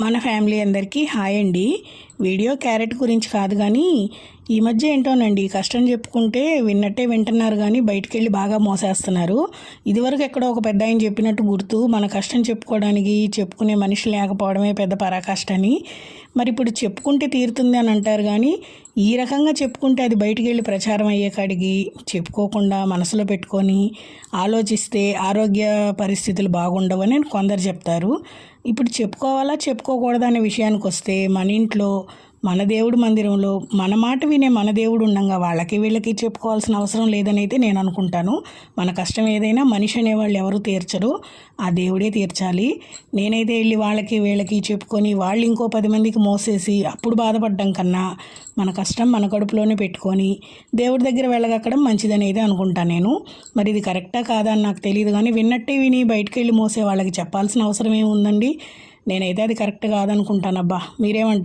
మన ఫ్యామిలీ అందరికీ హాయ్ అండి. వీడియో క్యారెట్ గురించి కాదు కానీ ఈ మధ్య ఏంటోనండి కష్టం చెప్పుకుంటే విన్నట్టే వింటున్నారు కానీ బయటికి వెళ్ళి బాగా మోసేస్తున్నారు. ఇదివరకు ఎక్కడో ఒక పెద్ద ఆయన చెప్పినట్టు గుర్తు మన కష్టం చెప్పుకోవడానికి చెప్పుకునే మనిషి లేకపోవడమే పెద్ద పరాకష్టని మరి ఇప్పుడు చెప్పుకుంటే తీరుతుంది అని అంటారు కానీ ఈ రకంగా చెప్పుకుంటే అది బయటికి వెళ్ళి ప్రచారం అయ్యే కాడికి చెప్పుకోకుండా మనసులో పెట్టుకొని ఆలోచిస్తే ఆరోగ్య పరిస్థితులు బాగుండవని కొందరు చెప్తారు. ఇప్పుడు చెప్పుకోవాలా చెప్పుకోకూడదా అనే విషయానికి వస్తే మన ఇంట్లో మన దేవుడు మందిరంలో మన మాట వినే మన దేవుడు ఉండగా వాళ్ళకి వీళ్ళకి చెప్పుకోవాల్సిన అవసరం లేదని అయితే నేను అనుకుంటాను. మన కష్టం ఏదైనా మనిషి అనేవాళ్ళు ఎవరు తీర్చరు. ఆ దేవుడే తీర్చాలి. నేనైతే వెళ్ళి వాళ్ళకి వీళ్ళకి చెప్పుకొని వాళ్ళు ఇంకో పది మందికి మోసేసి అప్పుడు బాధపడ్డం కన్నా మన కష్టం మన కడుపులోనే పెట్టుకొని దేవుడి దగ్గర వెళ్ళగక్కడం మంచిదనేది అనుకుంటాను నేను. మరి ఇది కరెక్టా కాదా అని నాకు తెలియదు కానీ విన్నట్టే విని బయటకు వెళ్ళి మోసే వాళ్ళకి చెప్పాల్సిన అవసరం ఏముందండి నేనైతే అది కరెక్ట్ కాదనుకుంటానబ్బా. మీరేమంటారు?